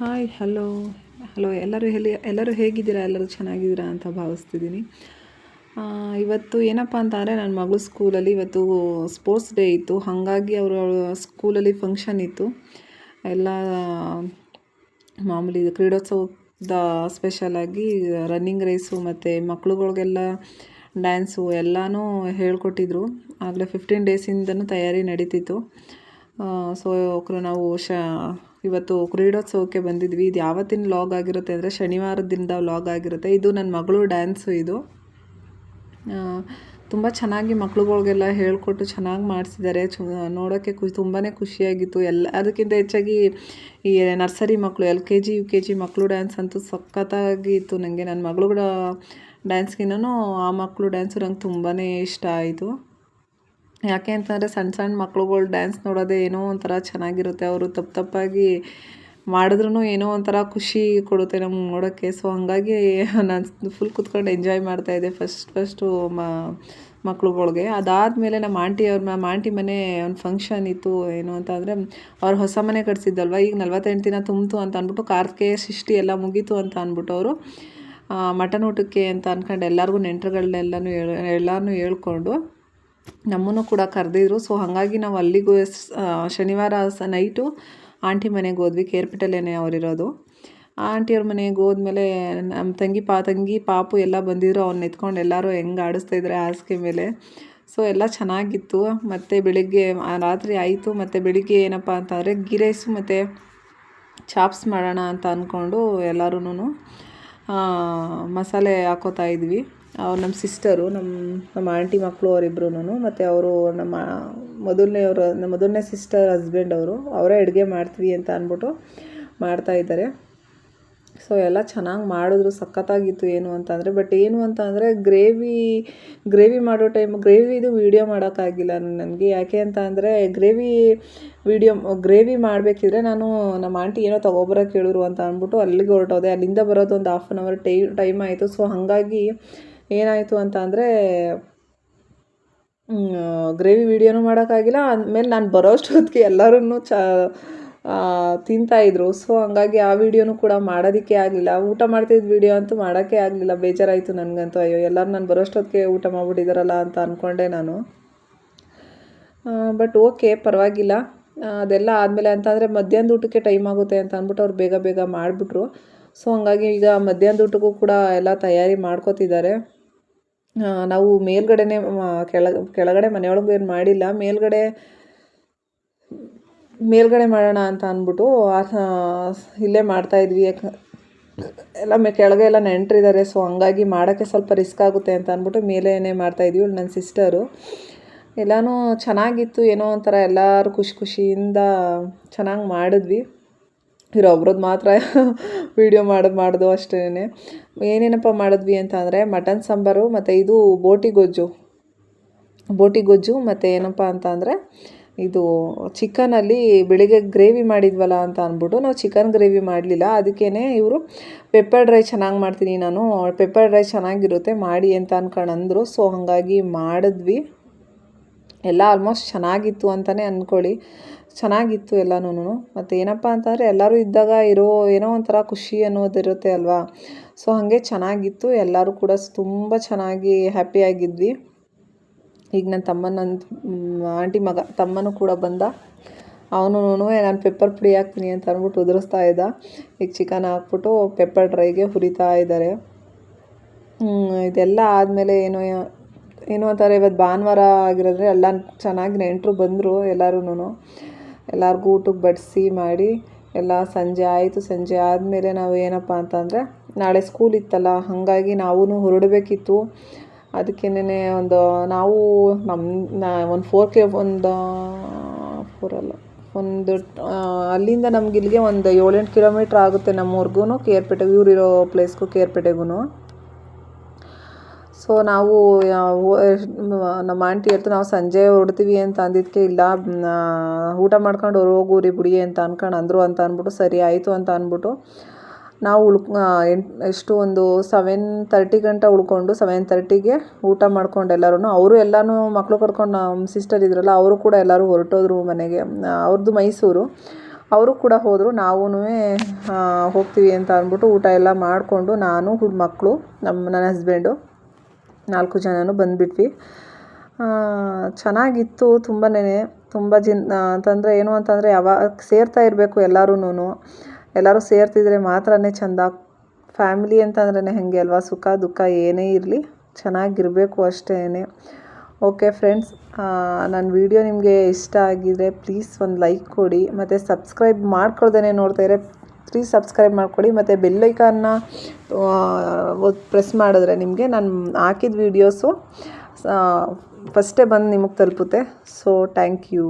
Hi hello hello ಎಲ್ಲರೂ ಹೇಳಿ, ಎಲ್ಲರೂ ಹೇಗಿದ್ದೀರಾ? ಎಲ್ಲರೂ ಚೆನ್ನಾಗಿದ್ದೀರಾ ಅಂತ ಭಾವಿಸ್ತಿದ್ದೀನಿ. ಇವತ್ತು ಏನಪ್ಪ ಅಂತ ಅಂದರೆ ನನ್ನ ಮಗಳು ಸ್ಕೂಲಲ್ಲಿ ಇವತ್ತು ಸ್ಪೋರ್ಟ್ಸ್ ಡೇ ಇತ್ತು. ಹಾಗಾಗಿ ಅವರು ಸ್ಕೂಲಲ್ಲಿ ಫಂಕ್ಷನ್ ಇತ್ತು. ಎಲ್ಲ ಮಾಮೂಲಿ ಕ್ರೀಡೋತ್ಸವದ ಸ್ಪೆಷಲಾಗಿ ರನ್ನಿಂಗ್ ರೇಸು ಮತ್ತು ಮಕ್ಳುಗಳಿಗೆಲ್ಲ ಡ್ಯಾನ್ಸು ಎಲ್ಲನೂ ಹೇಳ್ಕೊಟ್ಟಿದ್ರು. ಆಗಲೇ ಫಿಫ್ಟೀನ್ ಡೇಸಿಂದನೂ ತಯಾರಿ ನಡೀತಿತ್ತು. ಸೊ ನಾವು ಶ ಇವತ್ತು ಕ್ರೀಡೋತ್ಸವಕ್ಕೆ ಬಂದಿದ್ವಿ. ಇದು ಯಾವತ್ತಿನ ಲಾಗ್ ಆಗಿರುತ್ತೆ ಅಂದರೆ ಶನಿವಾರದಿಂದ ಲಾಗ್ ಆಗಿರುತ್ತೆ. ಇದು ನನ್ನ ಮಗಳು ಡ್ಯಾನ್ಸು ಇದು. ತುಂಬ ಚೆನ್ನಾಗಿ ಮಕ್ಳುಗಳಿಗೆಲ್ಲ ಹೇಳಿಕೊಟ್ಟು ಚೆನ್ನಾಗಿ ಮಾಡಿಸಿದ್ದಾರೆ. ಚು ನೋಡೋಕ್ಕೆ ಖುಷಿ ತುಂಬಾ ಖುಷಿಯಾಗಿತ್ತು. ಎಲ್ಲ ಅದಕ್ಕಿಂತ ಹೆಚ್ಚಾಗಿ ಈ ನರ್ಸರಿ ಮಕ್ಕಳು L K G, U K G ಮಕ್ಕಳು ಡ್ಯಾನ್ಸ್ ಅಂತೂ ಸಖತ್ತಾಗಿ ಇತ್ತು ನನಗೆ ನನ್ನ ಮಗಳು ಡ್ಯಾನ್ಸ್ಗಿಂತನೂ ಆ ಮಕ್ಕಳು ಡ್ಯಾನ್ಸು ನಂಗೆ ತುಂಬಾ ಇಷ್ಟ ಆಯಿತು. ಯಾಕೆ ಅಂತಂದರೆ ಸಣ್ಣ ಸಣ್ಣ ಮಕ್ಳುಗಳು ಡ್ಯಾನ್ಸ್ ನೋಡೋದೇ ಏನೋ ಒಂಥರ ಚೆನ್ನಾಗಿರುತ್ತೆ. ಅವರು ತಪ್ಪು ತಪ್ಪಾಗಿ ಮಾಡಿದ್ರೂ ಏನೋ ಒಂಥರ ಖುಷಿ ಕೊಡುತ್ತೆ ನಮ್ಗೆ ನೋಡೋಕ್ಕೆ. ಸೊ ಹಾಗಾಗಿ ನಾನು ಫುಲ್ ಕುತ್ಕೊಂಡು ಎಂಜಾಯ್ ಮಾಡ್ತಾಯಿದ್ದೆ ಫಸ್ಟ್ ಫಸ್ಟು ಮ, ಮಕ್ಳುಗಳಿಗೆ. ಅದಾದಮೇಲೆ ನಮ್ಮ ಆಂಟಿ ಅವ್ರ ನಮ್ಮ ಆಂಟಿ ಮನೆ ಒಂದು ಫಂಕ್ಷನ್ ಇತ್ತು ಏನು ಅಂತ ಅಂದರೆ ಅವ್ರು ಹೊಸ ಮನೆ ಕಟ್ಸಿದ್ದಲ್ವ? ಈಗ ನಲ್ವತ್ತೆಂಟು ದಿನ ತುಂಬಿತು ಅಂತ ಅಂದ್ಬಿಟ್ಟು ಕಾರ್ತಿಕೇಯ ಸೃಷ್ಟಿ ಎಲ್ಲ ಮುಗೀತು ಅಂತ ಅಂದ್ಬಿಟ್ಟು ಅವರು ಮಟನ್ ಊಟಕ್ಕೆ ಅಂತ ಅಂದ್ಕೊಂಡು ಎಲ್ಲರಿಗೂ ನೆಂಟರುಗಳನ್ನೆಲ್ಲನೂ ಹೇಳ್ ಎಲ್ಲನೂ ಹೇಳ್ಕೊಂಡು ನಮ್ಮನ್ನು ಕೂಡ ಕರೆದಿದ್ರು. ಸೊ ಹಾಗಾಗಿ ನಾವು ಅಲ್ಲಿಗೂ ಶನಿವಾರ ಸ ನೈಟು ಆಂಟಿ ಮನೆಗೆ ಹೋದ್ವಿ. ಕೇರ್ಪಿಟಲೇನೆ ಅವರಿರೋದು. ಆಂಟಿಯವ್ರ ಮನೆಗೆ ಹೋದ್ಮೇಲೆ ನಮ್ಮ ತಂಗಿ ಪಾ, ತಂಗಿ, ಪಾಪು ಎಲ್ಲ ಬಂದಿದ್ರು. ಅವ್ನು ಎತ್ಕೊಂಡು ಎಲ್ಲರೂ ಹೆಂಗೆ ಆಡಿಸ್ತಾಯಿದ್ರೆ ಹಾಸಿಗೆ ಮೇಲೆ. ಸೊ ಎಲ್ಲ ಚೆನ್ನಾಗಿತ್ತು. ಮತ್ತು ಬೆಳಿಗ್ಗೆ ರಾತ್ರಿ ಆಯಿತು. ಮತ್ತು ಬೆಳಿಗ್ಗೆ ಏನಪ್ಪ ಅಂತಂದರೆ ಗಿರೈಸು ಮತ್ತು ಚಾಪ್ಸ್ ಮಾಡೋಣ ಅಂತ ಅಂದ್ಕೊಂಡು ಎಲ್ಲರೂ ಮಸಾಲೆ ಹಾಕೋತಾ ಇದ್ವಿ. ಅವ್ರು ನಮ್ಮ ಸಿಸ್ಟರು ನಮ್ಮ ನಮ್ಮ ಆಂಟಿ ಮಕ್ಕಳು ಅವರಿಬ್ರು ಮತ್ತು ಅವರು ನಮ್ಮ ಮೊದಲನೇವರು ನಮ್ಮ ಮೊದಲನೇ ಸಿಸ್ಟರ್ ಹಸ್ಬೆಂಡ್ ಅವರು, ಅವರೇ ಅಡುಗೆ ಮಾಡ್ತೀವಿ ಅಂತ ಅಂದ್ಬಿಟ್ಟು ಮಾಡ್ತಾಯಿದ್ದಾರೆ ಸೊ ಎಲ್ಲ ಚೆನ್ನಾಗಿ ಮಾಡಿದ್ರು, ಸಖತ್ತಾಗಿತ್ತು ಏನು ಅಂತಂದರೆ ಬಟ್ ಏನು ಅಂತ ಅಂದರೆ ಗ್ರೇವಿ ಗ್ರೇವಿ ಮಾಡೋ ಟೈಮ್ ಗ್ರೇವಿದು ವೀಡಿಯೋ ಮಾಡೋಕ್ಕಾಗಿಲ್ಲ ನನಗೆ. ಯಾಕೆ ಅಂತ ಅಂದರೆ ಗ್ರೇವಿ ವೀಡಿಯೋ ಗ್ರೇವಿ ಮಾಡಬೇಕಿದ್ರೆ ನಾನು ನಮ್ಮ ಆಂಟಿ ಏನೋ ತೊಗೊಬರೋಕೆ ಹೇಳಿದ್ರು ಅಂತ ಅಂದ್ಬಿಟ್ಟು ಅಲ್ಲಿಗೆ ಹೊರಟೋದೆ. ಅಲ್ಲಿಂದ ಬರೋದು ಒಂದು ಹಾಫ್ ಆನ್ ಅವರ್ ಟೈ ಟೈಮ್ ಆಯಿತು. ಸೊ ಹಾಗಾಗಿ ಏನಾಯಿತು ಅಂತ ಅಂದರೆ ಗ್ರೇವಿ ವೀಡಿಯೋನೂ ಮಾಡೋಕ್ಕಾಗಿಲ್ಲ. ಆಮೇಲೆ ನಾನು ಬರೋ ಹೊತ್ತಿಗೆ ಎಲ್ಲರೂ ಚ ತಿಂತಾಯಿದ್ರು ಸೊ ಹಂಗಾಗಿ ಆ ವೀಡಿಯೋನೂ ಕೂಡ ಮಾಡೋದಕ್ಕೆ ಆಗಲಿಲ್ಲ. ಊಟ ಮಾಡ್ತಿದ್ದ ವಿಡಿಯೋ ಅಂತೂ ಮಾಡೋಕ್ಕೆ ಆಗಲಿಲ್ಲ. ಬೇಜಾರಾಯಿತು ನನಗಂತೂ. ಅಯ್ಯೋ, ಎಲ್ಲರೂ ನಾನು ಬರೋಷ್ಟೊತ್ತಿಗೆ ಊಟ ಮಾಡ್ಬಿಟ್ಟಿದ್ದಾರಲ್ಲ ಅಂತ ಅಂದ್ಕೊಂಡೆ ನಾನು. ಬಟ್ ಓಕೆ ಪರವಾಗಿಲ್ಲ. ಅದೆಲ್ಲ ಆದಮೇಲೆ ಅಂತಂದರೆ ಮಧ್ಯಾಹ್ನದ ಊಟಕ್ಕೆ ಟೈಮ್ ಆಗುತ್ತೆ ಅಂತ ಅಂದ್ಬಿಟ್ಟು ಅವ್ರು ಬೇಗ ಬೇಗ ಮಾಡಿಬಿಟ್ರು. ಸೊ ಹಂಗಾಗಿ ಈಗ ಮಧ್ಯಾಹ್ನದ ಊಟಕ್ಕೂ ಕೂಡ ಎಲ್ಲ ತಯಾರಿ ಮಾಡ್ಕೋತಿದ್ದಾರೆ. ನಾವು ಮೇಲ್ಗಡೆನೇ ಕೆಳ ಕೆಳಗ, ಕೆಳಗಡೆ ಮನೆಯೊಳಗೆ ಏನು ಮಾಡಿಲ್ಲ, ಮೇಲ್ಗಡೆ ಮೇಲ್ಗಡೆ ಮಾಡೋಣ ಅಂತ ಅಂದ್ಬಿಟ್ಟು ಇಲ್ಲೇ ಮಾಡ್ತಾಯಿದ್ವಿ ಯಾಕೆ, ಎಲ್ಲ ಮೆ, ಕೆಳಗೆ ಎಲ್ಲ ನೆಂಟರಿದ್ದಾರೆ ಸೊ ಹಂಗಾಗಿ ಮಾಡೋಕ್ಕೆ ಸ್ವಲ್ಪ ರಿಸ್ಕ್ ಆಗುತ್ತೆ ಅಂತ ಅಂದ್ಬಿಟ್ಟು ಮೇಲೇನೆ ಮಾಡ್ತಾಯಿದ್ವಿ ನನ್ನ ಸಿಸ್ಟರು. ಎಲ್ಲನೂ ಚೆನ್ನಾಗಿತ್ತು, ಏನೋ ಒಂಥರ ಎಲ್ಲರೂ ಖುಷಿ ಖುಷಿಯಿಂದ ಚೆನ್ನಾಗಿ ಮಾಡಿದ್ವಿ. ಇರೊಬ್ರದ್ದು ಮಾತ್ರ ವೀಡಿಯೋ ಮಾಡೋದು ಮಾಡೋದು ಅಷ್ಟೇ ಏನೇನಪ್ಪ ಮಾಡಿದ್ವಿ ಅಂತ ಅಂದರೆ ಮಟನ್ ಸಾಂಬಾರು ಮತ್ತು ಇದು ಬೋಟಿ ಗೊಜ್ಜು. ಬೋಟಿ ಗೊಜ್ಜು ಮತ್ತು ಏನಪ್ಪ ಅಂತ ಅಂದರೆ ಇದು ಚಿಕನಲ್ಲಿ ಬೆಳಿಗ್ಗೆ ಗ್ರೇವಿ ಮಾಡಿದ್ವಲ್ಲ ಅಂತ ಅಂದ್ಬಿಟ್ಟು ನಾವು ಚಿಕನ್ ಗ್ರೇವಿ ಮಾಡಲಿಲ್ಲ. ಅದಕ್ಕೇ ಇವರು ಪೆಪ್ಪರ್ ಡ್ರೈ ಚೆನ್ನಾಗಿ ಮಾಡ್ತೀನಿ ನಾನು. ಪೆಪ್ಪರ್ ಡ್ರೈ ಚೆನ್ನಾಗಿರುತ್ತೆ ಮಾಡಿ ಅಂತ ಅಂದ್ಕೊಂಡು ಅಂದರು ಸೊ ಹಾಗಾಗಿ ಮಾಡಿದ್ವಿ. ಎಲ್ಲ ಆಲ್ಮೋಸ್ಟ್ ಚೆನ್ನಾಗಿತ್ತು ಅಂತಲೇ ಅಂದ್ಕೊಳ್ಳಿ ಚೆನ್ನಾಗಿತ್ತು ಎಲ್ಲನೂ ಮತ್ತು ಏನಪ್ಪ ಅಂತಂದರೆ ಎಲ್ಲರೂ ಇದ್ದಾಗ ಇರೋ ಏನೋ ಒಂಥರ ಖುಷಿ ಅನ್ನೋದಿರುತ್ತೆ ಅಲ್ವಾ? ಸೊ ಹಾಗೆ ಚೆನ್ನಾಗಿತ್ತು. ಎಲ್ಲರೂ ಕೂಡ ತುಂಬ ಚೆನ್ನಾಗಿ ಹ್ಯಾಪಿಯಾಗಿದ್ವಿ ಈಗ ನನ್ನ ತಮ್ಮನ ಆಂಟಿ ಮಗ, ತಮ್ಮನೂ ಕೂಡ ಬಂದ. ಅವನು ನಾನು ಪೆಪ್ಪರ್ ಪುಡಿ ಹಾಕ್ತೀನಿ ಅಂತ ಅಂದ್ಬಿಟ್ಟು ಉದುರಿಸ್ತಾ ಇದ್ದ. ಈಗ ಚಿಕನ್ ಹಾಕ್ಬಿಟ್ಟು ಪೆಪ್ಪರ್ ಡ್ರೈಗೆ ಹುರಿತಾ ಇದ್ದಾರೆ ಇದೆಲ್ಲ ಆದಮೇಲೆ ಏನೋ ಏನೋ ಅಂತಾರೆ ಇವತ್ತು ಭಾನುವಾರ ಆಗಿರೋದ್ರೆ ಎಲ್ಲ ಚೆನ್ನಾಗಿ ನೆಂಟರು ಬಂದರು ಎಲ್ಲರೂ ಎಲ್ಲರಿಗೂ ಊಟಕ್ಕೆ ಬಡಿಸಿ ಮಾಡಿ ಎಲ್ಲ ಸಂಜೆ ಆಯಿತು. ಸಂಜೆ ಆದಮೇಲೆ ನಾವು ಏನಪ್ಪ ಅಂತಂದರೆ ನಾಳೆ ಸ್ಕೂಲ್ ಇತ್ತಲ್ಲ, ಹಾಗಾಗಿ ನಾವೂ ಹೊರಡಬೇಕಿತ್ತು. ಅದಕ್ಕೇನೆ ಒಂದು ನಾವು ನಮ್ಮ ಒಂದು ಫೋರ್ ಕೆ ಒಂದು ಫೋರ್ ಅಲ್ಲ, ಒಂದು ಅಲ್ಲಿಂದ ನಮ್ಗೆ ಇಲ್ಲಿಗೆ ಒಂದು ಏಳೆಂಟು ಕಿಲೋಮೀಟ್ರ್ ಆಗುತ್ತೆ ನಮ್ಮೂರ್ಗೂ ಕೇರ್ಪೇಟೆಗೆ ಇವ್ರು ಇರೋ ಪ್ಲೇಸ್ಗೂ ಕೇರ್ಪೇಟೆಗೂ ಸೊ ನಾವು ನಮ್ಮ ಆಂಟಿ ಹೇಳ್ತು ನಾವು ಸಂಜೆ ಹೊರಡ್ತೀವಿ ಅಂತ ಅಂದಿದ್ದಕ್ಕೆ ಇಲ್ಲ ಊಟ ಮಾಡ್ಕೊಂಡು ಹೋಗೂರಿ ಬಿಡಿ ಅಂತ ಅನ್ಕೊಂಡು ಅಂದರು ಅಂತ ಅಂದ್ಬಿಟ್ಟು ಸರಿ ಆಯಿತು ಅಂತ ಅಂದ್ಬಿಟ್ಟು ನಾವು ಉಳ್ಕ ಎಷ್ಟು ಒಂದು ಸೆವೆನ್ ತರ್ಟಿ ಗಂಟ ಉಳ್ಕೊಂಡು ಸೆವೆನ್ ತರ್ಟಿಗೆ ಊಟ ಮಾಡ್ಕೊಂಡು ಎಲ್ಲರೂ ಅವರು ಎಲ್ಲನೂ ಮಕ್ಕಳು ಕರ್ಕೊಂಡು ನಮ್ಮ ಸಿಸ್ಟರ್ ಇದ್ರಲ್ಲ, ಅವರು ಕೂಡ ಎಲ್ಲರೂ ಹೊರಟೋದ್ರು ಮನೆಗೆ ಅವ್ರದ್ದು ಮೈಸೂರು, ಅವರು ಕೂಡ ಹೋದರು ನಾವೂ ಹೋಗ್ತೀವಿ ಅಂತ ಅಂದ್ಬಿಟ್ಟು ಊಟ ಎಲ್ಲ ಮಾಡಿಕೊಂಡು ನಾನು ಮಕ್ಕಳು ನಮ್ಮ ನನ್ನ ಹಸ್ಬೆಂಡು ನಾಲ್ಕು ಜನನೂ ಬಂದುಬಿಟ್ವಿ. ಚೆನ್ನಾಗಿತ್ತು, ತುಂಬನೇ, ತುಂಬ ಜನ, ಅಂತಂದರೆ ಏನು ಅಂತಂದರೆ ಯಾವಾಗ ಸೇರ್ತಾ ಇರಬೇಕು ಎಲ್ಲರೂ ಎಲ್ಲರೂ ಸೇರ್ತಿದ್ರೆ ಮಾತ್ರನೇ ಚೆಂದ. ಫ್ಯಾಮಿಲಿ ಅಂತಂದ್ರೇ ಹಾಗೆ ಅಲ್ವಾ? ಸುಖ, ದುಃಖ ಏನೇ ಇರಲಿ, ಚೆನ್ನಾಗಿರಬೇಕು ಅಷ್ಟೇ ಓಕೆ ಫ್ರೆಂಡ್ಸ್ ನನ್ನ ವಿಡಿಯೋ ನಿಮಗೆ ಇಷ್ಟ ಆಗಿದರೆ ಪ್ಲೀಸ್ ಒಂದು ಲೈಕ್ ಕೊಡಿ, ಮತ್ತು ಸಬ್ಸ್ಕ್ರೈಬ್ ಮಾಡ್ಕೊಳ್ದೇ ನೋಡ್ತಾ ಇದ್ರೆ ಪ್ಲೀಸ್ ಸಬ್ಸ್ಕ್ರೈಬ್ ಮಾಡಿಕೊಡಿ. ಮತ್ತು ಬೆಲ್ಲೈಕನ್ನ ಪ್ರೆಸ್ ಮಾಡಿದ್ರೆ ನಿಮಗೆ ನಾನು ಹಾಕಿದ ವೀಡಿಯೋಸು ಫಸ್ಟೇ ಬಂದು ನಿಮಗೆ ತಲುಪುತ್ತೆ. So thank you